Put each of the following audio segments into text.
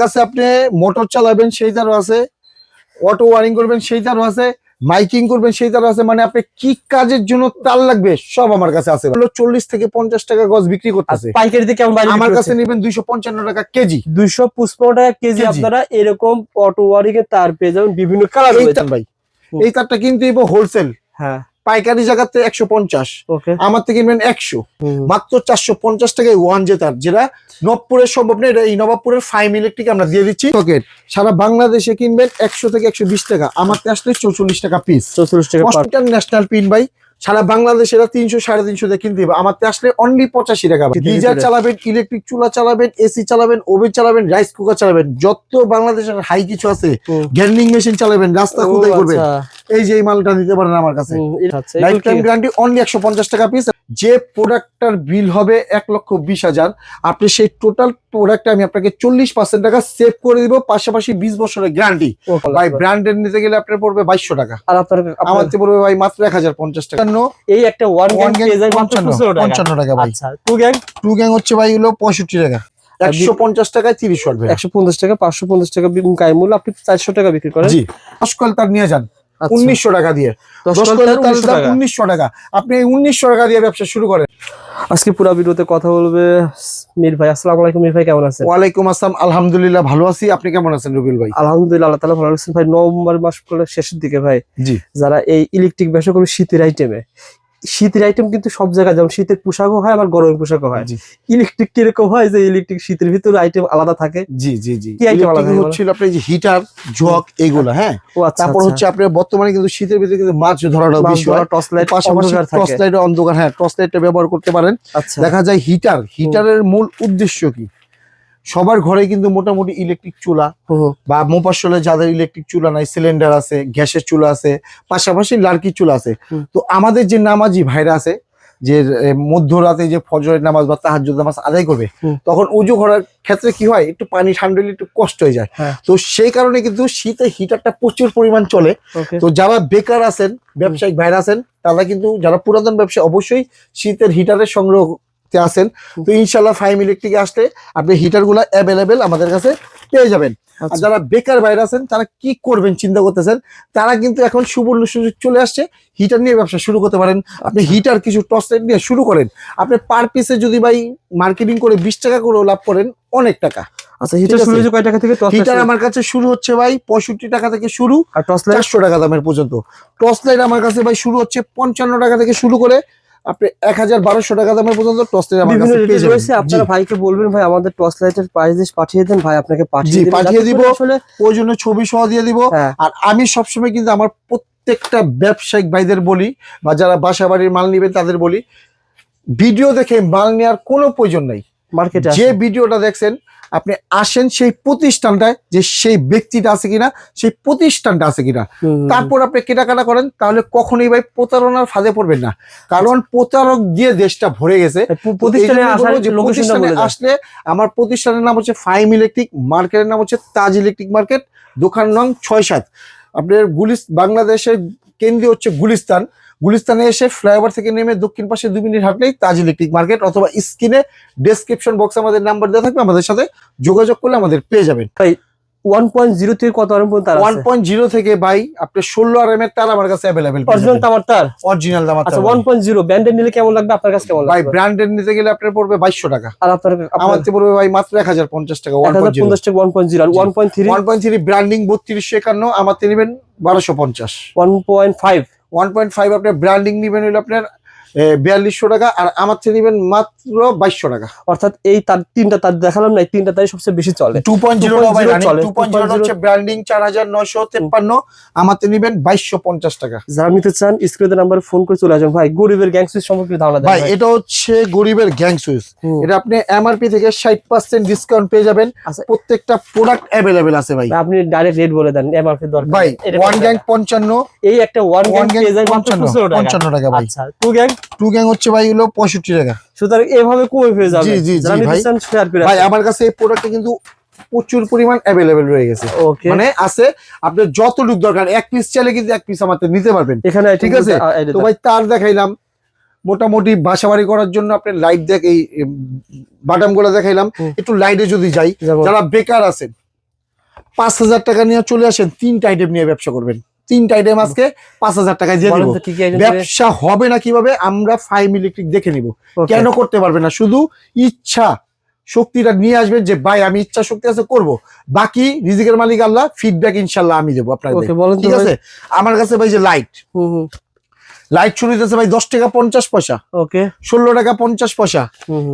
কাছে আপনি মোটর চালাবেন সেই তারও আছে। অটো ওয়ারিং করবেন সেই তারও আছে। মাইকিং করবেন সেই তারও আছে। মানে আপনি কি কাজের জন্য তার লাগবে সব আমার কাছে আছে। হলো চল্লিশ থেকে পঞ্চাশ টাকা গজ বিক্রি করতেছে। পাইকারিতে কেমন আমার কাছে নেবেন দুইশো পঞ্চান্ন টাকা কেজি। দুইশো পঁচপন্ন টাকা কেজি। আপনারা এরকম অটো ওয়ারিং এর তার পেয়ে যাবেন। বিভিন্ন কালার ভাই। এই তারটা কিন্তু হোলসেল হ্যাঁ। পাইকারি জায়গাতে একশো পঞ্চাশ। আমার থেকে কিনবেন একশো। মাত্র চারশো পঞ্চাশ টাকায় ওয়ান জেতার যেটা নবপুরের সম্ভব নেই এটা এই নবাবপুরের ফাইভ ইলেকট্রিক আমরা দিয়ে দিচ্ছি। সারা বাংলাদেশে কিনবেন একশো থেকে একশো বিশ টাকা। আমাকে আসলে চৌচল্লিশ টাকা পিস চৌচল্লিশ টাকা ইন্টারন্যাশনাল পিন ভাই। সারা বাংলাদেশে এরা তিনশো সাড়ে তিনশো দিয়ে কিনতে হবে আমার আসলে অনলি পঁচাশি টাকা গিজার চালাবেন ইলেকট্রিক চুলা চালাবেন এসি চালাবেন ওভেন চালাবেন রাইস কুকার চালাবেন। যত বাংলাদেশের হাই কিছু আছে। গ্যান্ডিং মেশিন চালাবেন রাস্তা খোদাই করবেন। আচ্ছা। এই যে এই মালটা নিতে পারেন আমার কাছে। লাইফ টাইম গ্যারান্টি অনলি একশো পঞ্চাশ টাকা পিস যে প্রোডাক্টটার বিল হবে এক লক্ষ বিশ হাজার আপনি সেই টোটাল প্রোডাক্টটা আমি আপনাকে চল্লিশ পার্সেন্ট টাকা সেভ করে দিব পাশাপাশি বিশ বছরের গ্যারান্টি ভাই ব্র্যান্ডেড নিতে গেলে আপনার পড়বে বাইশশো টাকা। আর আপনার আমার পড়বে ভাই মাত্র এক হাজার পঞ্চাশ টাকা। এই একটা ওয়ান গ্যাং পঞ্চান্ন টাকা। ভাই। টু গ্যাং টু গ্যাং হচ্ছে ভাই হলো পঁয়ষট্টি টাকা। একশো পঞ্চাশ টাকায় তিরিশ একশো পঞ্চাশ টাকা পাঁচশো পঞ্চাশ টাকা আপনি চারশো টাকা বিক্রি করেন। জি। তার নিয়ে যান। উনিশশো টাকা দিয়ে। দশ দশ কয়েল কল তার তার 1900 দাম টাকা। উনিশশো টাকা। আপনি উনিশশো টাকা দিয়ে ব্যবসা শুরু করেন। আজকে পুরা ভিডিওতে কথা বলবে মির ভাই। আসসালামু আলাইকুম মির ভাই কেমন আছেন? ওয়ালাইকুম আসসালাম। আলহামদুলিল্লাহ ভালো আছি। আপনি কেমন আছেন রবিল ভাই? আলহামদুলিল্লাহ আল্লাহ তাআলা ভালো আছেন। ভাই নভেম্বর মাস করে শেষের দিকে ভাই জি। যারা এই ইলেকট্রিক ব্যবসা করে শীতের আইটেমে শীতের আইটেম কিন্তু সব জায়গায় যেমন শীতের পোশাকও হয় আবার গরমের পোশাকও হয়। ইলেকট্রিক কীরকম হয় যে ইলেকট্রিক শীতের ভিতরে আইটেম আলাদা থাকে? জি জি জি। কি item আলাদা হচ্ছিল আপনার যে হিটার জগ এগুলো হ্যাঁ? ও আচ্ছা তারপর হচ্ছে আপনার বর্তমানে কিন্তু শীতের ভিতরে কিন্তু মাছ ধরাটা বেশি হয়। টর্চ লাইট পাশাপাশি টর্চ লাইট অন্ধকার হ্যাঁ টর্চ লাইটটা ব্যবহার করতে পারেন। আচ্ছা। দেখা যায় হিটার হিটারের মূল উদ্দেশ্য কি? সবার ঘরে কিন্তু মোটামুটি ইলেকট্রিক চুলা বা মোপাসলে যাদের ইলেকট্রিক চুলা নাই সিলিন্ডার আছে গ্যাসের চুলা আছে পাশাপাশি লার্কি চুলা আছে। তো আমাদের যে নামাজি ভাইরা আছে যে মধ্যরাতে যে ফজরের নামাজ বা তাহাজ্জুদ নামাজ আদায় করবে তখন উজু করার ক্ষেত্রে কি হয় একটু পানি ঠান্ডা একটু কষ্ট হয়ে যায়। হ্যাঁ। তো সেই কারণে কিন্তু শীতে হিটারটা প্রচুর পরিমাণ চলে। তো যারা বেকার আছেন ব্যবসায়িক ভাইরা আছেন তারা কিন্তু যারা পুরাতন ব্যবসা অবশ্যই শীতের হিটারের সংগ্রহতে আছেন তো ইনশাল্লাহ ফাইভ ইলেকট্রিকে আসলে আপনি হিটারগুলা অ্যাভেলেবেল আমাদের কাছে পেয়ে যাবেন। আর আচ্ছা। যারা বেকার বাইরে আছেন তারা কি করবেন চিন্তা করতেছেন? তারা কিন্তু এখন সুবর্ণ সুযোগ চলে আসছে হিটার নিয়ে ব্যবসা শুরু করতে পারেন। আপনি আচ্ছা। হিটার কিছু টর্চ লাইট নিয়ে শুরু করেন। আপনি পার পিসে যদি ভাই মার্কেটিং করে বিশ টাকা করেও লাভ করেন অনেক টাকা। আচ্ছা হিটার শুরু আছে। কয় টাকা থেকে? টর্চ হিটার আমার কাছে শুরু হচ্ছে ভাই পঁয়ষট্টি টাকা থেকে শুরু আর টর্চ লাইট চারশো টাকা দামের পর্যন্ত। টর্চ লাইট আমার কাছে ভাই শুরু হচ্ছে পঞ্চান্ন টাকা থেকে শুরু করে আপনি এক হাজার বারোশো টাকা দামের পর্যন্ত টর্চ লাইট আমার কাছে পেয়ে যাবেন। আপনারা ভাইকে বলবেন ভাই আমাদের টর্চ লাইটের প্রাইস পাঠিয়ে দেন ভাই আপনাকে পাঠিয়ে পাঠিয়ে দিব। ওই জন্য ছবি সহ দিয়ে দিব। হ্যাঁ। আর আমি সবসময় কিন্তু আমার প্রত্যেকটা ব্যবসায়িক ভাইদের বলি বা যারা বাসা বাড়ির মাল নেবেন তাদের বলি ভিডিও দেখে মাল নেওয়ার কোনো প্রয়োজন নাই। মার্কেটে যে ভিডিওটা দেখছেন আপনি আসেন সেই প্রতিষ্ঠানটায় যে সেই ব্যক্তিটা আছে কিনা সেই প্রতিষ্ঠানটা আছে কিনা। তারপর আপনি কেনাকাটা করেন তাহলে কখনোই ভাই প্রতারণার ফাঁদে পড়বেন না। কারণ প্রতারক দিয়ে দেশটা ভরে গেছে। প্রতিষ্ঠানে আসলে আমার প্রতিষ্ঠানের নাম হচ্ছে ফাইম ইলেকট্রিক মার্কেটের নাম হচ্ছে তাজ ইলেকট্রিক মার্কেট দোকান নং ছয় সাত। আপনার গুলিস বাংলাদেশের কেন্দ্রীয় হচ্ছে গুলিস্তান। গুলিস্তানে এসে ফ্লাইওভার থেকে নেমে দক্ষিণ পাশে দু মিনিট হাঁটলেই তাজ ইলেকট্রিক মার্কেট অথবা স্ক্রিনে ডেসক্রিপশন বক্স আমাদের নাম্বার দেওয়া থাকবে আমাদের সাথে যোগাযোগ করলে আমাদের পেয়ে যাবেন। ওয়ান পয়েন্ট জিরো থেকে কত পর্যন্ত ওয়ান পয়েন্ট জিরো থেকে আপনি ষোলো আর এম এর তার আমার কাছে অ্যাভেলেবেল অরিজিনাল তামার তার? অরিজিনাল আচ্ছা ওয়ান পয়েন্ট জিরো নিলে কেমন লাগবে? আপনার কাছে কেমন ভাই ব্র্যান্ডেড নিতে গেলে আপনার পড়বে বাইশশো টাকা। আর আপনার আমার পড়বে ভাই মাত্র এক হাজার পঞ্চাশ টাকা ওয়ান হাজার পয়েন্ট পঞ্চাশ থেকে ওয়ান পয়েন্ট জিরো আর one point three one point three branding বত্রিশশো একান্ন আমার নেবেন বারোশো পঞ্চাশ। One point five one point five আপনার ব্র্যান্ডিং নেবেন হলো আপনার বিয়াল্লিশশো টাকা আর আমার থেকে নেবেন মাত্র বাইশশো টাকা। অর্থাৎ এই তার তিনটা তার দেখালাম না এই তিনটা তারই সবচেয়ে বেশি চলে। Two point zero two point zero হচ্ছে ব্র্যান্ডিং চার হাজার নয়শো তেপ্পান্ন আমার থেকে নেবেন বাইশশো পঞ্চাশ টাকা। যারা নিতে চান স্ক্রিনের নাম্বারে ফোন করে চলে আসবেন ভাই গরিবের গ্যাং সুইচ সম্পর্কে ধারণা ভাই। এটা হচ্ছে গরিবের গ্যাং সুইচ এটা আপনি এমআরপি থেকে ষাট পার্সেন্ট ডিসকাউন্ট পেয়ে যাবেন। আচ্ছা। প্রত্যেকটা প্রোডাক্ট অ্যাভেলেবেল আছে ভাই। আপনি ডাইরেক্ট রেট বলে দেন এমআরপি দরকার। ভাই। ওয়ান গ্যাং পঞ্চান্ন। এই একটা ওয়ান গ্যাং টাকা। পঞ্চান্ন টাকা ভাই। আচ্ছা টু গ্যাং টু গ্যাং হচ্ছে ভাই হলো পঁয়ষট্টি টাকা। সুতরাং এভাবে কমে পেয়ে যাবে। জি, জি, জি, ভাই। আমার কাছে এই প্রোডাক্টটা কিন্তু প্রচুর পরিমাণ অ্যাভেলেবেল রয়ে গেছে। মানে আছে আপনার যতটুক দরকার এক পিস চাইলে কিন্তু এক পিস আমাদের নিতে পারবেন। এখানে ঠিক আছে, তো ভাই তার দেখাইলাম। মোটামুটি বাসা বাড়ি করার জন্য আপনি লাইট দেখ এই বাটামগুলো দেখাইলাম। একটু লাইটে যদি যাই যারা বেকার আছেন পাঁচ হাজার টাকা নিয়ে চলে আসেন তিনটা আইটেম নিয়ে ব্যবসা করবেন। তিনটা আইটেম আজকে পাঁচ হাজার টাকায় দিয়ে দিব। ব্যবসা হবে না কীভাবে আমরা ফাইভ ইলেকট্রিক দেখে নিব। কেন করতে পারবে না? শুধু ইচ্ছা শক্তিটা নিয়ে আসবেন যে ভাই আমি ইচ্ছা শক্তি আছে করব। বাকি রিজিকের মালিক আল্লাহ ফিডব্যাক ইনশাল্লাহ আমি দেবো আপনাকে ঠিক আছে? আমার কাছে ভাই যে লাইট লাইট শুরু হইতেছে ভাই দশ টাকা পঞ্চাশ পয়সা। ওকে ষোলো টাকা পঞ্চাশ পয়সা।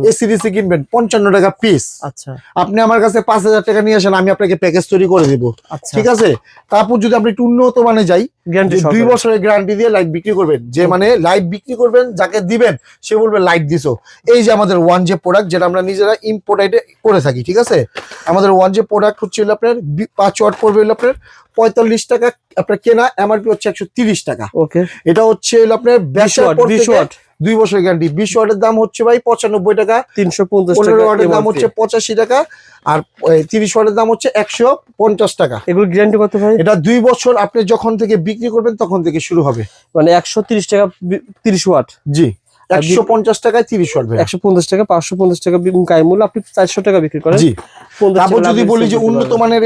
এসি ডিসি কিনবেন পঞ্চান্ন টাকা পিস আচ্ছা। আপনি আমার কাছে পাঁচ হাজার টাকা নিয়ে আসেন আমি আপনাকে প্যাকেজ তৈরি করে দিব। আচ্ছা। ঠিক আছে? তারপর যদি আপনি একটু উন্নত মানে যাই দুই বছরের গ্যারান্টি দিয়ে লাইট বিক্রি করবেন। যে মানে লাইট বিক্রি করবেন যাকে দিবেন সে বলবে লাইট দিছো। এই যে আমাদের ওয়ান যে প্রোডাক্ট যেটা আমরা নিজেরা ইম্পোর্টাইটে করে থাকি ঠিক আছে? আমাদের ওয়ান যে প্রোডাক্ট হচ্ছে আপনার পাঁচ ওয়াট পড়বে আপনার পঁয়তাল্লিশ টাকা আপনার কেনা এমআরপি হচ্ছে একশো তিরিশ টাকা। ওকে। এটা হচ্ছে আপনার বিশ ওয়াট দুই বছর গ্যারান্টি বিশ ওয়াটের দাম হচ্ছে ভাই পঁচানব্বই টাকা। তিনশো পঞ্চাশ ওয়াটের দাম হচ্ছে পঁচাশি টাকা। আর তিরিশ ওয়াটের দাম হচ্ছে একশো পঞ্চাশ টাকা। এগুলো গ্যারান্টি কত ভাই? এটা দুই বছর আপনি যখন থেকে বিক্রি করবেন তখন থেকে শুরু হবে। মানে একশো তিরিশ টাকা তিরিশ ওয়াট। জি। একশো পঞ্চাশ টাকায় তিরিশ ওয়াট একশো পঞ্চাশ টাকা পাঁচশো পঞ্চাশ টাকা গায়ে মূল্য আপনি চারশো টাকা বিক্রি করেন। জি। তারপর যদি বলি যে উন্নত মানের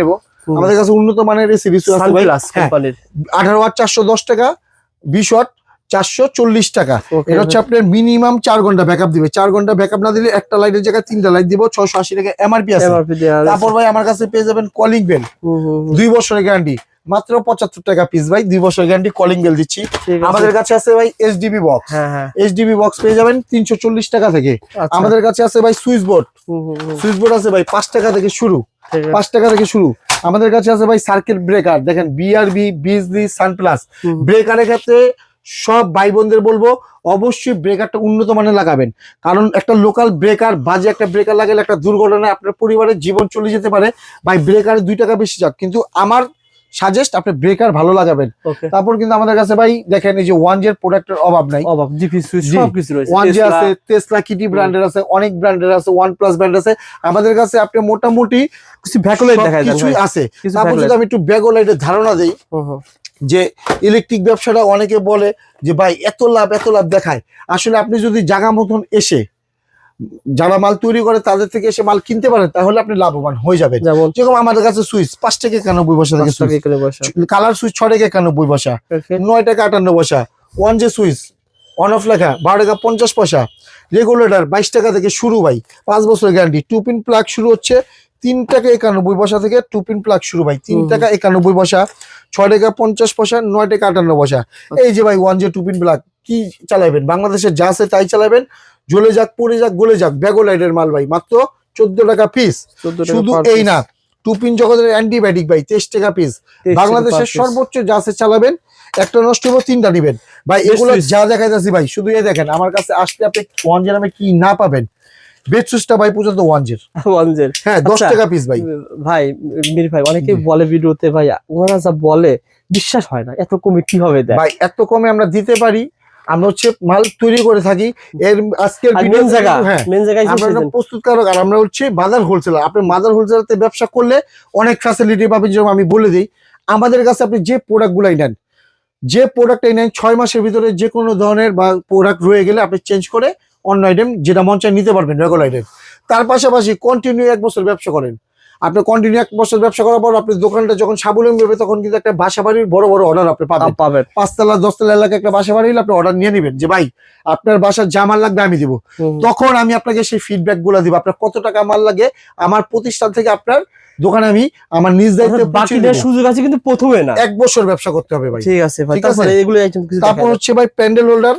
নেব। আমাদের কাছে উন্নত মানের সিরিজ আছে ভাই। সানপ্লাস হ্যাঁ। কোম্পানির আঠারো ওয়াট চারশো দশ টাকা বিশ ওয়াট চারশো চল্লিশ টাকা। এটা হচ্ছে আপনার মিনিমাম চার ঘণ্টা ব্যাকআপ দিবে। চার ঘণ্টা ব্যাকআপ না দিলে একটা লাইটের জায়গায় তিনটা লাইট দিব ছশো আশি টাকা এমআরপি আছে। তারপর ভাই আমার কাছে পেয়ে যাবেন কলিং বেল। দুই বছরের গ্যারান্টি মাত্র পঁচাত্তর টাকা পিস ভাই দুই বছরের গ্যারান্টি কলিং বেল দিচ্ছি। আমাদের কাছে আছে ভাই এইচডিবি বক্স হ্যাঁ হ্যাঁ। এইচডিবি বক্স পেয়ে যাবেন তিনশো চল্লিশ টাকা থেকে। আচ্ছা। আমাদের কাছে আছে ভাই সুইচ বোর্ড। সুইচ বোর্ড আছে ভাই পাঁচ টাকা থেকে শুরু। পাঁচ টাকা থেকে শুরু। আমাদের কাছে আছে ভাই সার্কেল ব্রেকার দেখেন বিআরবি বিজলি সানপ্লাস ব্রেকারের ক্ষেত্রে সব ভাই বোনদের বলব অবশ্যই ব্রেকারটা উন্নত মানের লাগাবেন। কারণ একটা লোকাল ব্রেকার বাজে একটা ব্রেকার লাগালে একটা দুর্ঘটনায় আপনার পরিবারের জীবন চলে যেতে পারে। ভাই ব্রেকারে দুই টাকা বেশি যাক। কিন্তু আমার সাজেস্ট আপনি ব্রেকার ভালো লাগাবেন। তারপর কিন্তু আমাদের কাছে ভাই দেখেন এই যে ওয়ান জের প্রোডাক্টের অভাব নাই। অবাক জিপি সুইচ জি। সব কিছু রয়েছে। ওয়ান জি আছে টেসলা কিটি ব্র্যান্ডের আছে অনেক ব্র্যান্ডের আছে ওয়ান প্লাস ব্র্যান্ড আছে। আমাদের কাছে আপনি মোটামুটি কিছু ভ্যাকুলাইট দেখায় দেন কিছুই আছে তারপর। যদি আমি একটু ব্যাগোলাইটের ধারণা দিই। যে ইলেকট্রিক ব্যবসাটা অনেকে বলে যে ভাই এত লাভ এত লাভ দেখায়। আসলে আপনি যদি জায়গা মতন এসে যারা মাল তৈরি করে তাদের থেকে এসে মাল কিনতে পারেন তাহলে আপনি লাভবান হয়ে যাবেন। যেমন? যেরকম আমাদের কাছে সুইচ পাঁচ টাকা একানব্বই পয়সা থেকে বসা? কালার সুইচ ছ টাকা একানব্বই পয়সা Okay. নয় টাকা আটান্ন পয়সা one J switch on off লেখা বারো টাকা পঞ্চাশ পয়সা। রেগুলেটর বাইশ টাকা থেকে শুরু ভাই। পাঁচ বছরের গ্যারান্টি টু পিন প্লাগ শুরু হচ্ছে তিন টাকা একানব্বই পয়সা থেকে টু পিন প্লাগ শুরু ভাই। তিন টাকা একানব্বই পয়সা ছয় টাকা পঞ্চাশ পয়সা নয় টাকা আটান্ন পয়সা এই যে ভাই one J two pin plug কি চালাবেন? বাংলাদেশের যা আছে তাই চালাবেন। জ্বলে যাক পড়ে যাক গলে যাক ব্যাগোলাইটের মাল ভাই মাত্র চোদ্দ টাকা পিস শুধু এই না টুপিন জগতের অ্যান্টিবায়োটিক ভাই তেইশ টাকা পিস বাংলাদেশের সর্বোচ্চ আছে চালাবেন একটা নষ্ট হব তিনটা নিবেন ভাই এগুলো। যা দেখাইতেছি ভাই শুধু এ দেখেন আমার কাছে আসলে আপনি ওয়ান জের আমি কি না পাবেন বেড সুইচটা ভাই পর্যন্ত ওয়ান জের One jet। হ্যাঁ দশ আচ্ছা। টাকা পিস ভাই ভাই মির ভাই অনেকে। বলে ভিডিওতে ভাই ওনারা যা বলে বিশ্বাস হয় না এত কমে কীভাবে দেয় ভাই এত কমে আমরা দিতে পারি আমরা হচ্ছে মাল তৈরি করে থাকি। এর আজকের মেন জায়গা হ্যাঁ মেন জায়গায় আমরা একটা প্রস্তুতকারক আর আমরা হচ্ছে বাজার হোলসেলার আপনি বাজার হোলসেলারতে ব্যবসা করলে অনেক ফ্যাসিলিটি পাবেন যেরকম আমি বলে দিই। আমাদের কাছে আপনি যে প্রোডাক্টগুলাই নেন যে প্রোডাক্টটাই নেন ছয় মাসের ভিতরে যে কোনো ধরনের বা প্রোডাক্ট রয়ে গেলে আপনি চেঞ্জ করে অন্য আইটেম যেটা মন চায় নিতে পারবেন রেগুলার আইটেম তার পাশাপাশি কন্টিনিউ এক বছর ব্যবসা করেন। আপনি কন্টিনিউ এক বছর ব্যবসা করার পর আপনি দোকানটা যখন স্বাবলম্বী হবে তখন কিন্তু একটা বাসা বাড়ির বড় বড় অর্ডার আপনি পাবেন। পাবেন। পাঁচতলা দশতলা এলাকায় একটা বাসা বাড়ি আপনি অর্ডার নিয়ে নেবেন যে ভাই আপনার বাসার যা মাল লাগবে আমি দিব। তখন আমি আপনাকে সেই ফিডব্যাকগুলো দিব আপনার কত টাকা মাল লাগে আমার প্রতিষ্ঠান থেকে আপনার দোকানে আমি আমার নিজ দায়িত্বে বাকি দেওয়ার সুযোগ আছে কিন্তু প্রথমে না। এক বছর ব্যবসা করতে হবে ভাই। ঠিক আছে ভাই তারপরে এগুলো তারপর হচ্ছে ভাই প্যান্ডেল হোল্ডার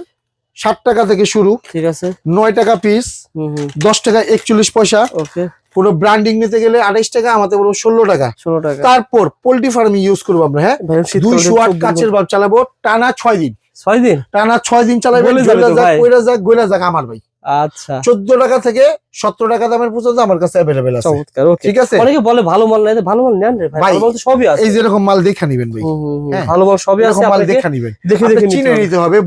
ষাট টাকা থেকে শুরু ঠিক আছে। নয় টাকা পিস দশ টাকা একচল্লিশ পয়সা ওকে। পুরো ব্র্যান্ডিং নিতে গেলে আড়াইশ টাকা আমাদের বলব ষোলো টাকা। ষোলো টাকা। তারপর পোল্ট্রি ফার্মিং ইউজ করব আমরা হ্যাঁ? দুইশো ওয়াট কাচের বাল্ব চালাবো টানা ছয় দিন। ছয় দিন? টানা ছয় দিন তো যাক যাক আমার ভাই। আচ্ছা। চোদ্দ টাকা থেকে সতেরো টাকা দামের পর্যন্ত আমার কাছে অ্যাভেলেবেল আছে। ঠিক আছে? অনেকে বলে ভালো মাল নাই ভালো মাল নেন ভাই ভাই, মাল তো সবই আছে। এই যেরকম মাল দেখা নিবেন ভাই। হুম, হুম, হুম। ভালো মাল সবই আছে মাল আপনাকে। নিবেন। দেখে দেখে চিনে নিতে হবে।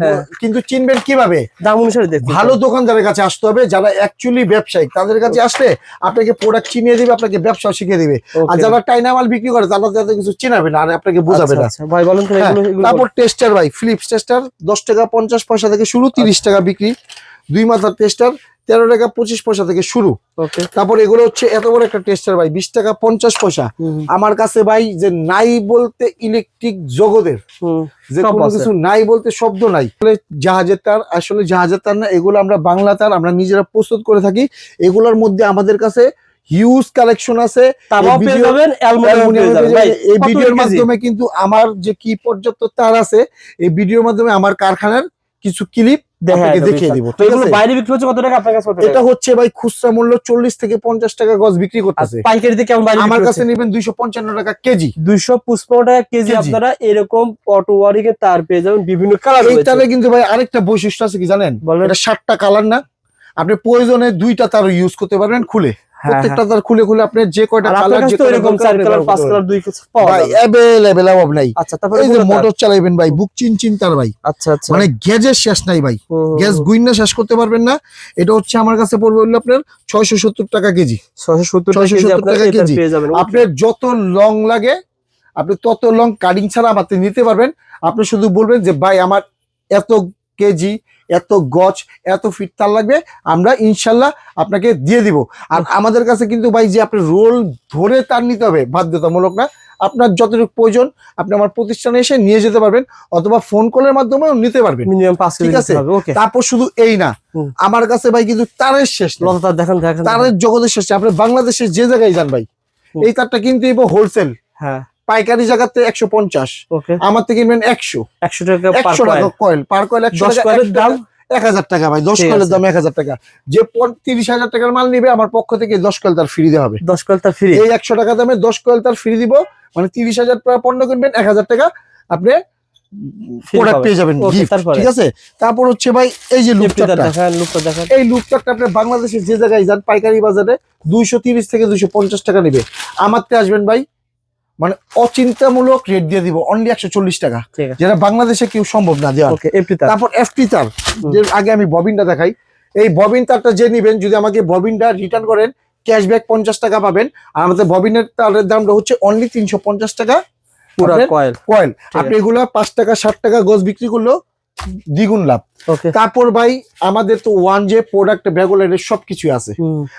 কিন্তু চিনবেন কীভাবে? দাম অনুসারে দেখতে ভালো দোকানদারের কাছে আসতে হবে যারা অ্যাকচুয়ালি ব্যবসায়িক তাদের কাছে আসলে আপনাকে প্রোডাক্ট চিনিয়ে দিবে আপনাকে ব্যবসা শিখিয়ে দিবে। আর যারা টাইনা মাল বিক্রি করে তারা যাতে কিছু চিনাবে না আর আপনাকে বোঝাবে না। আচ্ছা, ভাই বলেন হ্যাঁ, তারপর টেস্টার ভাই ফিলিপস টেস্টার দশ টাকা পঞ্চাশ পয়সা থেকে শুরু তিরিশ টাকা বিক্রি। দুই মাথার টেস্টার তেরো টাকা পঁচিশ পয়সা থেকে শুরু। তারপর এগুলো হচ্ছে এত বড় একটা টেস্টার ভাই বিশ টাকা পঞ্চাশ পয়সা। আমার কাছে ভাই যে নাই বলতে ইলেকট্রিক জগতের যে কোনো কিছু নাই বলতে শব্দ নাই। জাহাজের তার আসলে জাহাজের তার না এগুলো আমরা বাংলা তার আমরা নিজেরা প্রস্তুত করে থাকি। এগুলোর মধ্যে আমাদের কাছে হিউজ কালেকশন আছে। এই ভিডিওর মাধ্যমে কিন্তু আমার যে কি পর্যাপ্ত তার আছে এই ভিডিওর মাধ্যমে আমার কারখানার কিছু ক্লিপ আপনাকে দেখিয়ে। দিব তো এগুলো বাইরে বিক্রি হচ্ছে কত টাকা আপনার কাছে এটা হচ্ছে ভাই খুচরা মূল্য চল্লিশ থেকে পঞ্চাশ টাকা গজ বিক্রি করতেছে। পাইকারিতে কেমন বাইরে আমার কাছে? নেবেন দুইশো পঞ্চান্ন টাকা কেজি। দুইশো পঁচপন্ন টাকা কেজি। আপনারা এরকম অটো ওয়ারিং এর তার পেয়ে যাবেন বিভিন্ন কালার এইটারে কিন্তু ভাই আরেকটা বৈশিষ্ট্য আছে কি জানেন? এটা সাতটা কালার না। আপনি প্রয়োজনে দুইটা তার ইউজ করতে পারবেন খুলে। প্রত্যেকটা তার খুলে খুলে আপনি যে কয়টা হ্যাঁ, কালার যে এরকম চার কালার পাঁচ কালার দুই কিছু পাওয়া যাবে। অভাব নাই। আচ্ছা তারপরে এই যে মোটর ভাই বুক চিন চিন তার ভাই। আচ্ছা আচ্ছা। মানে গ্যাজের শেষ নাই ভাই। গ্যাস গুইন্না শেষ করতে পারবেন না। এটা হচ্ছে আমার কাছে পড়বে হলো আপনার ছয়শো সত্তর টাকা কেজি। ছয়শো সত্তর টাকা 670 কেজি টাকা কেজি। আপনার যত লং লাগে আপনি তত লং কাটিং ছাড়া আমাকে নিতে পারবেন। আপনি শুধু বলবেন যে ভাই আমার এত কেজি এত গছ এত ফিট তার লাগবে আমরা ইনশাল্লাহ আপনাকে দিয়ে দিব। আর আমাদের কাছে কিন্তু ভাই যে আপনি রোল ধরে তার নিতে হবে বাধ্যতামূলক না আপনার যতটুকু প্রয়োজন আপনি আমার প্রতিষ্ঠানে এসে নিয়ে যেতে পারবেন অথবা ফোন কলের মাধ্যমেও নিতে পারবেন। মিনিমাম পাঁচ ঠিক আছে। তারপর শুধু এই না আমার কাছে ভাই কিন্তু তারের শেষ দেখান তারের জগতের শেষ আপনি বাংলাদেশের যে জায়গায় যান ভাই এই তারটা কিন্তু হোলসেল হ্যাঁ। পাইকারি জায়গাতে একশো পঞ্চাশ। আমার থেকে কিনবেন একশো। একশো টাকা একশো টাকা কয়েল পার কয়েল একশো দশ কয়েলের দাম? এক হাজার টাকা ভাই দশ কয়েলের। দাম এক হাজার টাকা। যে তিরিশ হাজার টাকার মাল নিবে আমার পক্ষ থেকে দশ কয়েল তার ফ্রি দেওয়া হবে। দশ কয়েল তার ফ্রি এই একশো টাকা দামে দশ কয়েল তার ফ্রি দিব মানে তিরিশ হাজার টাকা পণ্য কিনবেন এক হাজার টাকা আপনি প্রোডাক্ট পেয়ে যাবেন ঠিক আছে? তারপর হচ্ছে ভাই এই যে এই লুকটাকটা আপনি বাংলাদেশের যে জায়গায় যান পাইকারি বাজারে দুইশো তিরিশ থেকে দুইশো পঞ্চাশ টাকা নেবে। আমারতে আসবেন ভাই মানে অচিন্তামূলক রেট দিয়ে দিব অনলি একশো চল্লিশ টাকা যেটা বাংলাদেশে কেউ সম্ভব না দেওয়া তারপর এফটি তার আগে আমি ববিনটা দেখাই এই ববিন তারটা যে নিবেন যদি আমাকে ববিনটা রিটার্ন করেন ক্যাশব্যাক পঞ্চাশ টাকা পাবেন আর আমাদের ববিনের তারের দামটা হচ্ছে অনলি তিনশো পঞ্চাশ টাকা পুরা কয়েল কয়েল আপনি এগুলা পাঁচ টাকা ষাট টাকা গজ বিক্রি করলেও দ্বিগুণ লাভ। তারপর ভাই আমাদের তো ওয়ান জে প্রোডাক্ট ব্যাগোলাইটের সবকিছু আছে।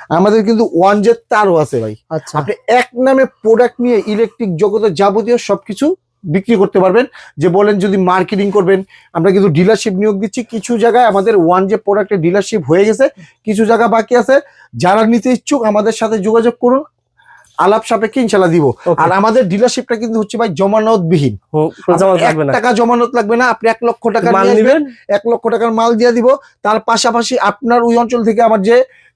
আমাদের কিন্তু ওয়ান জে তারও আছে ভাই। আচ্ছা। আপনি এক নামে প্রোডাক্ট নিয়ে ইলেকট্রিক জগতের যাবতীয় সবকিছু বিক্রি করতে পারবেন। যে বলেন যদি মার্কেটিং করবেন আমরা কিন্তু ডিলারশিপ নিয়োগ দিচ্ছি। কিছু জায়গায় আমাদের ওয়ান যে প্রোডাক্টের ডিলারশিপ হয়ে গেছে কিছু জায়গা বাকি আছে। যারা নিতে ইচ্ছুক আমাদের সাথে যোগাযোগ করুন। আলাপ সাপেক্ষে ইনশাল্লাহ দিব। আর আমাদের ডিলারশিপটা কিন্তু হচ্ছে ভাই জমানতবিহীন। এক টাকা জমানত লাগবে না আপনি এক লক্ষ টাকা মাল নিবেন। এক লক্ষ টাকার মাল দিয়ে দিব। তার পাশাপাশি আপনার ওই অঞ্চল থেকে আমার যে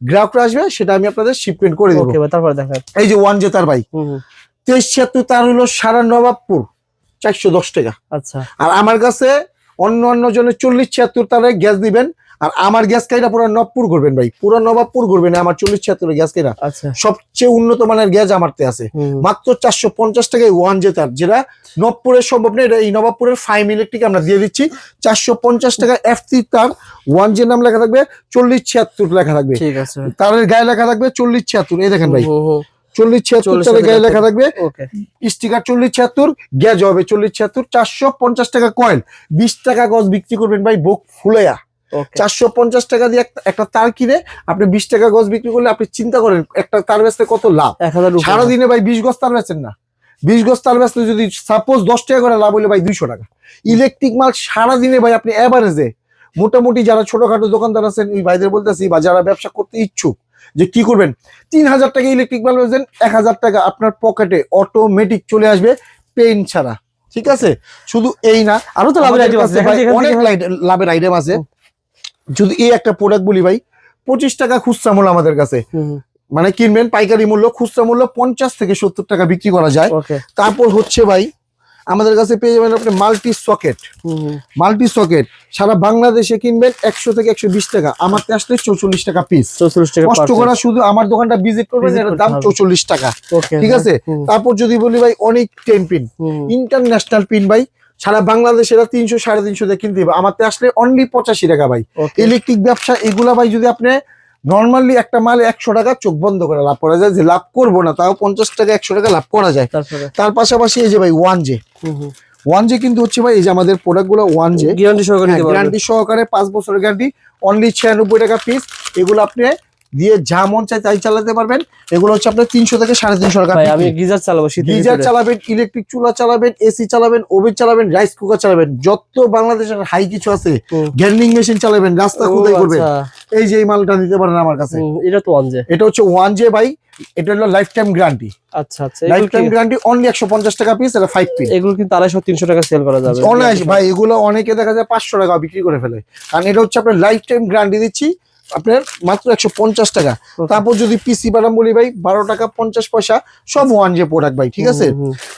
গ্রাহকরা আসবে সেটা আমি আপনাদের শিপমেন্ট করে দেবো। তারপর দেখান এই যে ওয়ান জে তার ভাই তেইশ ছিয়াত্তর তার হলো সারা নবাবপুর চারশো দশ টাকা। আচ্ছা। আর আমার কাছে অন্য অন্য জনের চল্লিশ ছিয়াত্তর তারে গ্যাস দিবেন আর আমার গ্যাস কাইরা পুরো নবপুর করবেন ভাই। পুরো নবাবপুর করবেন আমার চল্লিশ ছিয়াত্তর গ্যাস আচ্ছা। সবচেয়ে উন্নত মানের গ্যাস আমারতে আছে। মাত্র চারশো পঞ্চাশ টাকায় ওয়ান জে তার যেটা নবপুরের সম্ভব নেই এই নবাবপুরের ফাইভ ইলেকট্রিক আমরা দিয়ে দিচ্ছি। চারশো পঞ্চাশ টাকা এফ তার ওয়ান জে নাম লেখা থাকবে চল্লিশ ছিয়াত্তর লেখা থাকবে। ঠিক আছে। তারের গায়ে লেখা থাকবে চল্লিশ ছিয়াত্তর এই দেখেন ভাই। চল্লিশ ছিয়াত্তর 40 গায়ে লেখা থাকবে। স্টিকার চল্লিশ ছিয়াত্তর হবে চল্লিশ ছিয়াত্তর চারশো পঞ্চাশ টাকা কয়েল বিশ টাকা গজ বিক্রি করবেন ভাই বুক ফুলেয়া চারশো পঞ্চাশ টাকা দিয়ে একটা- তার কিনে আপনি বিশ টাকা গজ বিক্রি করলে আপনি চিন্তা করেন একটা তার বেচতে কত লাভ? সারাদিনে ভাই বিশ গজ তার বেচেন না। বিশ গজ তার বেচতে যদি সাপোজ দশ টাকা করে লাভ হলে ভাই দুইশো টাকা। ইলেকট্রিক মাল সারাদিনে ভাই আপনি অ্যাভারেজে মোটামুটি যারা ছোটখাটো দোকানদার আছেন ওই ভাইদের বলতেছি বা যারা ব্যবসা করতে ইচ্ছুক যে কি করবেন? তিন হাজার টাকা ইলেকট্রিক মাল বেচেন এক হাজার টাকা আপনার পকেটে অটোমেটিক চলে আসবে পেইন ছাড়া। ঠিক আছে? শুধু এই না আরও তো লাভের আইটেম আছে অনেক লাভের আইটেম আছে। যদি এই একটা প্রোডাক্ট বলি ভাই পঁচিশ টাকা খুচরা মূল্য আমাদের কাছে। মানে কিনবেন পাইকারি মূল্য খুচরা মূল্য পঞ্চাশ থেকে সত্তর টাকা বিক্রি করা যায়। তারপর হচ্ছে ভাই আমাদের কাছে পেয়ে যাবেন আপনি মাল্টি সকেট। মাল্টি সকেট সারা বাংলাদেশে কিনবেন একশো থেকে একশো বিশ টাকা আমার আসলে চৌচল্লিশ টাকা পিস চৌচল্লিশ টাকা কষ্ট করা শুধু আমার দোকানটা ভিজিট করবেন এটার দাম চৌচল্লিশ টাকা। ঠিক আছে? তারপর যদি বলি ভাই অনেক টেন পিন ইন্টারন্যাশনাল পিন ভাই সারা বাংলাদেশে এরা তিনশো সাড়ে তিনশো দিয়ে কিনতে হবে আমার আসলে অনলি পঁচাশি টাকা ভাই। ইলেকট্রিক ব্যবসা এগুলা ভাই যদি আপনি নর্মালি একটা মাল একশো টাকা চোখ বন্ধ করে লাভ করা যায় যে লাভ করব না তাও পঞ্চাশ টাকা একশো টাকা লাভ করা যায়। তার পাশাপাশি এই যে ভাই ওয়ান জে ওয়ান জে কিন্তু হচ্ছে ভাই এই যে আমাদের প্রোডাক্টগুলো ওয়ান জে গ্যারান্টি সহকারে নিতে গ্যারান্টি সহকারে পাঁচ বছরের গ্যারান্টি অনলি ছিয়ানব্বই টাকা পিস এগুলো আপনি দিয়ে যা মন চাই তাই চালাতে পারবেন। এগুলো হচ্ছে আপনার তিনশো থেকে সাড়ে তিনশো টাকা আমি গিজার চালাবো গিজার চালাবেন ইলেকট্রিক চুলা চালাবেন এসি চালাবেন ওভেন চালাবেন রাইস কুকার চালাবেন যত বাংলাদেশের হাই কিছু আছে। গ্যান্ডিং মেশিন চালাবেন রাস্তা কোথায় করবেন আচ্ছা। এই যে এই মালটা নিতে পারেন আমার কাছে। এটা তো ওয়ান যে এটা হচ্ছে ওয়ান জে বাই এটা হলো লাইফ টাইম গ্যারান্টি আচ্ছা আচ্ছা লাইফ টাইম গ্যারান্টি অনলি একশো পঞ্চাশ টাকা পিস এটা ফাইভ পিস এগুলো কিন্তু আড়াইশো তিনশো টাকা সেল করা যাবে। অনায়াস ভাই এগুলো অনেকে দেখা যায় পাঁচশো টাকা বিক্রি করে ফেলে। কারণ এটা হচ্ছে আপনার লাইফ টাইম গ্যারান্টি দিচ্ছি। আপনার মাত্র একশো পঞ্চাশ টাকা। তারপর যদি পিসি বাদাম বলি ভাই বারো টাকা পঞ্চাশ পয়সা সব ওয়ান যে প্রোডাক্ট ভাই ঠিক আছে।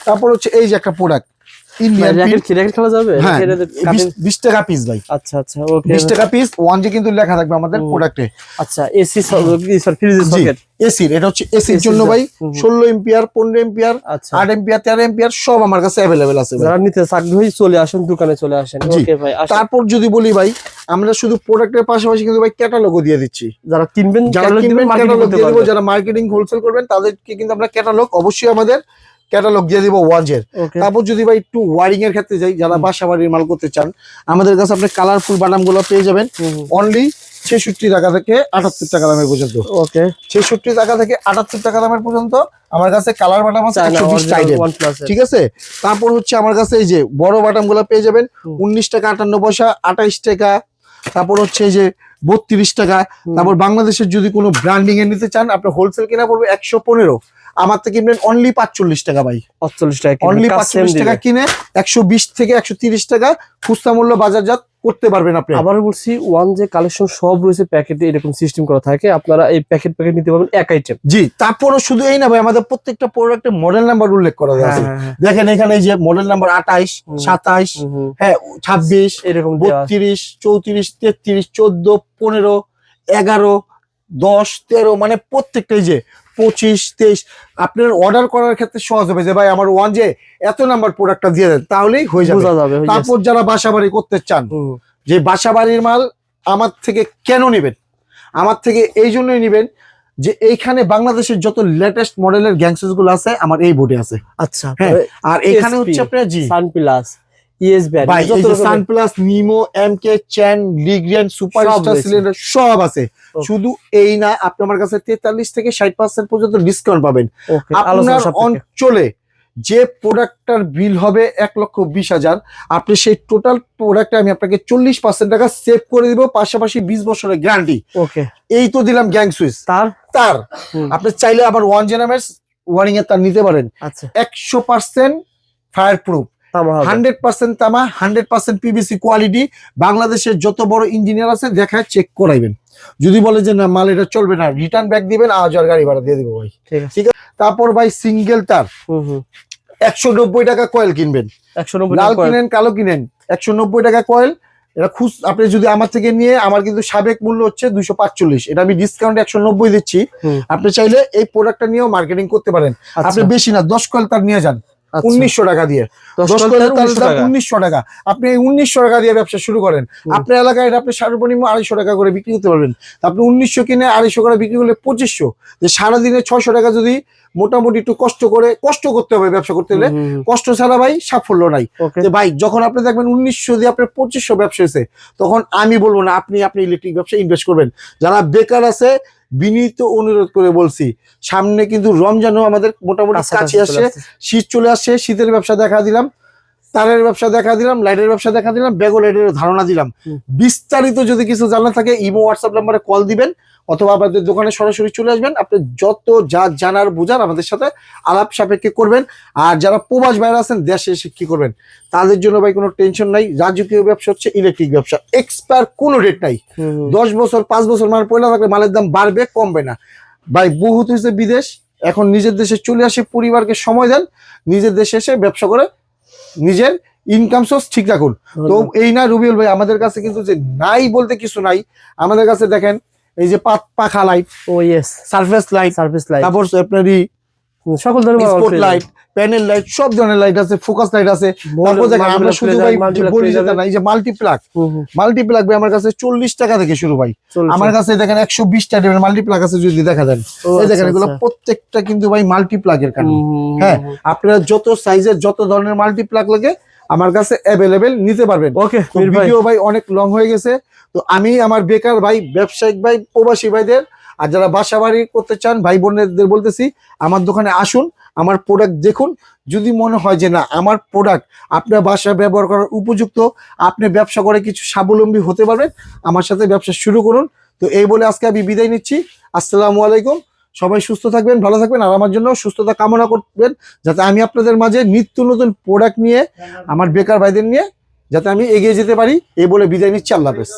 তারপর হচ্ছে এই যে একটা প্রোডাক্ট ইন্ডিয়ান খেলা যাবে? হ্যাঁ টাকা পিস ভাই। আচ্ছা আচ্ছা ওকে বিশ টাকা পিস ওয়ান যে কিন্তু লেখা থাকবে আমাদের। প্রোডাক্টে আচ্ছা এসি সরি ফ্রিজের সকেট এসির এটা হচ্ছে এসির জন্য ভাই। এম্পিয়ার আচ্ছা। এম্পিয়ার এম্পিয়ার সব আমার কাছে আছে যারা নিতে আগ্রহী চলে আসেন দোকানে চলে আসেন। ওকে ভাই আসেন। তারপর যদি বলি ভাই আমরা শুধু প্রোডাক্টের পাশাপাশি কিন্তু ভাই ক্যাটালগও দিয়ে দিচ্ছি। যারা কিনবেন যারা কিনবেন দিবেন, marketing ক্যাটালগ দিয়ে দেবো যারা মার্কেটিং হোলসেল করবেন তাদেরকে কিন্তু আমরা ক্যাটালগ অবশ্যই আমাদের ক্যাটালগ দিয়ে দিব ওয়াজের. তারপর যদি ভাই একটু ওয়ারিং এর ক্ষেত্রে যাই যারা বাসা বাড়ির মাল করতে চান আমাদের কাছে আপনি কালারফুল বাদামগুলো পেয়ে যাবেন। অনলি ছেষট্টি টাকা থেকে আটাত্তর টাকা দামের পর্যন্ত। ওকে ছেষট্টি টাকা থেকে আটাত্তর টাকা দামের পর্যন্ত আমার কাছে কালার বাটাম আছে একশো বিশ। ঠিক আছে? তারপর হচ্ছে আমার কাছে এই যে বড় বাটামগুলো পেয়ে যাবেন উনিশ টাকা আটান্ন পয়সা আঠাইশ টাকা। তারপর হচ্ছে এই যে বত্রিশ টাকা। তারপর বাংলাদেশের যদি কোনো ব্র্যান্ডিং এ নিতে চান আপনার হোলসেল কেনা পড়বে একশো পনেরো। আমার থেকে কিনবেন অনলি পাঁচচল্লিশ টাকা ভাই। 45 টাকা অনলি পাঁচচল্লিশ টাকা কিনে একশো বিশ থেকে একশো তিরিশ টাকা খুচরা মূল্য বাজারজাত করতে পারবেন আপনি। আবার বলছি ওয়ান যে কালেকশন সব রয়েছে প্যাকেটে এরকম সিস্টেম করা থাকে আপনারা এই প্যাকেট প্যাকেট নিতে পারবেন এক আইটেম জি তারপরও শুধু এই না ভাই আমাদের প্রত্যেকটা প্রোডাক্টের মডেল নাম্বার উল্লেখ করা হ্যাঁ, আছে। দেখেন এখানে এই যে মডেল নাম্বার আঠাইশ। সাতাইশ হ্যাঁ ছাব্বিশ এরকম বত্রিশ চৌত্রিশ তেত্রিশ চোদ্দ পনেরো এগারো দশ তেরো মানে প্রত্যেকটাই যে পঁচিশ তেইশ আপনার অর্ডার করার ক্ষেত্রে সহজ হবে যে ভাই আমার ওয়ান যে এত নাম্বার প্রোডাক্টটা দিয়ে দেন তাহলেই হয়ে যাবে। তারপর যারা বাসা বাড়ি করতে চান যে বাসা বাড়ির মাল আমার থেকে কেন নেবেন? আমার থেকে এই জন্যই নেবেন যে এইখানে বাংলাদেশের যত লেটেস্ট মডেলের গ্যাংসেসগুলো আছে আমার এই বোর্ডে আছে। আচ্ছা হ্যাঁ, আর এখানে হচ্ছে আপনার জি। Sun plus E S band ভাই সানপ্লাস নিমো এমকে চ্যান লিগ্রিয়ান সুপারস্টার। সিলিন্ডার সব আছে। শুধু এই না আপনি আমার কাছে তেতাল্লিশ থেকে ষাট পার্সেন্ট পর্যন্ত ডিসকাউন্ট পাবেন। আপনার অঞ্চলে যে প্রোডাক্টটার বিল হবে এক লক্ষ বিশ হাজার আপনি সেই টোটাল প্রোডাক্টে আমি আপনাকে চল্লিশ পার্সেন্ট টাকা সেভ করে দিব পাশাপাশি বিশ বছরের গ্যারান্টি ওকে। এই তো দিলাম গ্যাং সুইচ তার? তার। আপনি চাইলে আবার ওয়ান জেনামের ওয়ারিং এর তার নিতে পারেন। আচ্ছা। একশো পার্সেন্ট ফায়ার প্রুফ তামা হবে হান্ড্রেড পার্সেন্ট তামা হান্ড্রেড পার্সেন্ট পিবিসি কোয়ালিটি বাংলাদেশের যত বড় ইঞ্জিনিয়ার আছে দেখায় চেক করাইবেন। যদি বলে যে না মাল এটা চলবে না রিটার্ন ব্যাক দিবেন আজ আর গাড়ি ভাড়া দিয়ে দিব ভাই। ঠিক আছে। তারপর ভাই সিঙ্গেল তার একশো নব্বই টাকা কয়েল কিনবেন। একশো নব্বই লাল কিনেন কালো কিনেন একশো নব্বই টাকা কয়েল এটা খুশ আপনি যদি আমার থেকে নিয়ে আমার কিন্তু সাবেক মূল্য হচ্ছে দুশো পাঁচচল্লিশ। এটা আমি ডিসকাউন্ট একশো নব্বই দিচ্ছি। আপনি চাইলে এই প্রোডাক্টটা নিয়েও মার্কেটিং করতে পারেন। আচ্ছা, আপনি বেশি না দশ কয়েল তার নিয়ে যান। আচ্ছা। উনিশশো টাকা দিয়ে। দশ দশ কয়েল কয়েল তার তার 1900 দাম উনিশশো টাকা। আপনি এই উনিশশো টাকা দিয়ে ব্যবসা শুরু করেন আপনার এলাকায় আপনি সর্বনিম্ন আড়াইশো টাকা করে বিক্রি করতে পারবেন। আপনি উনিশশো কিনে আড়াইশো করে বিক্রি করলে পঁচিশশো। যে সারাদিনে ছয়শো টাকা যদি মোটামুটি একটু কষ্ট করে কষ্ট করতে হবে ব্যবসা করতে হলে কষ্ট ছাড়া ভাই সাফল্য নাই। যে ভাই যখন আপনি দেখবেন উনিশশো দিয়ে আপনার পঁচিশশো ব্যবসা হয়েছে তখন আমি বলব না আপনি আপনি ইলেকট্রিক ব্যবসা ইনভেস্ট করবেন। যারা বেকার আছে বিনীত অনুরোধ করে বলছি সামনে কিন্তু রমজানও আমাদের মোটামুটি কাছে আসছে। শীত চলে আসছে শীতের ব্যবসা দেখা দিলাম তারের ব্যবসা দেখা দিলাম লাইটের ব্যবসা দেখা দিলাম ব্যাগো লাইটের ধারণা দিলাম। বিস্তারিত যদি কিছু জানা থাকে ইমো হোয়াটসঅ্যাপ নাম্বারে কল দিবেন অথবা আমাদের দোকানে সরাসরি চলে আসবেন। আপনি যত যা জানার বোঝার আমাদের সাথে আলাপ সাপেক্ষে করবেন। আর যারা প্রবাস বাইরে আছেন দেশে এসে কি করবেন? তাদের জন্য ভাই কোনো টেনশন নাই। রাজকীয় ব্যবসা হচ্ছে ইলেকট্রিক ব্যবসা। এক্সপায়ার কোনো রেট নাই। দশ বছর পাঁচ বছর মাল পয়লা থাকলে মালের দাম বাড়বে কমবে না। ভাই বহুত হয়েছে বিদেশ। এখন নিজের দেশে চলে আসে পরিবারকে সময় দেন। নিজের দেশে এসে ব্যবসা করে নিজের ইনকাম সোর্স ঠিক রাখুন। তো এই না রুবিউল ভাই আমাদের কাছে কিন্তু যে নাই বলতে কিছু নাই আমাদের কাছে দেখেন এই যে পাত পাখা লাইট ও yes surface light service light তারপর আপনারই সকল ধরনের স্পট লাইট প্যানেল লাইট সব ধরনের লাইট আছে ফোকাস লাইট আছে। তারপর দেখেন আমরা শুধু ভাই বলি যেটা যে মাল্টিপ্লাক মাল্টিপ্লাক ভাই আমার কাছে চল্লিশ টাকা থেকে শুরু ভাই। আমার কাছে দেখেন একশো বিশ টাকা মাল্টিপ্লাক আছে যদি দেখা দেন। আচ্ছা, এই দেখেন এগুলো প্রত্যেকটা কিন্তু ভাই মাল্টিপ্লাগের কারণ। হ্যাঁ আপনারা যত সাইজের যত ধরনের মাল্টিপ্লাগ লাগে আমার কাছে অ্যাভেলেবেল নিতে পারবেন। ওকে ভিডিও ভাই। অনেক লং হয়ে গেছে। তো আমি আমার বেকার ভাই ব্যবসায়িক ভাই প্রবাসী ভাইদের আর যারা বাসা বাড়ি করতে চান, ভাই বোনদের বলতেছি, আমার দোকানে আসুন, আমার প্রোডাক্ট দেখুন। যদি মনে হয় যে না, আমার প্রোডাক্ট আপনার বাসায় ব্যবহার করার উপযুক্ত, আপনি ব্যবসা করে কিছু স্বাবলম্বী হতে পারবেন, আমার সাথে ব্যবসা শুরু করুন। তো এই বলে আজকে আমি বিদায় নিচ্ছি। আসসালামু আলাইকুম। সবাই সুস্থ থাকবেন, ভালো থাকবেন, আর আমার জন্য সুস্থতা কামনা করবেন, যাতে আমি আপনাদের মাঝে নিত্য নতুন প্রোডাক্ট নিয়ে, আমার বেকার ভাইদের নিয়ে, যাতে আমি এগিয়ে যেতে পারি। এই বলে বিদায় নিচ্ছি, আল্লাহ হাফেজ।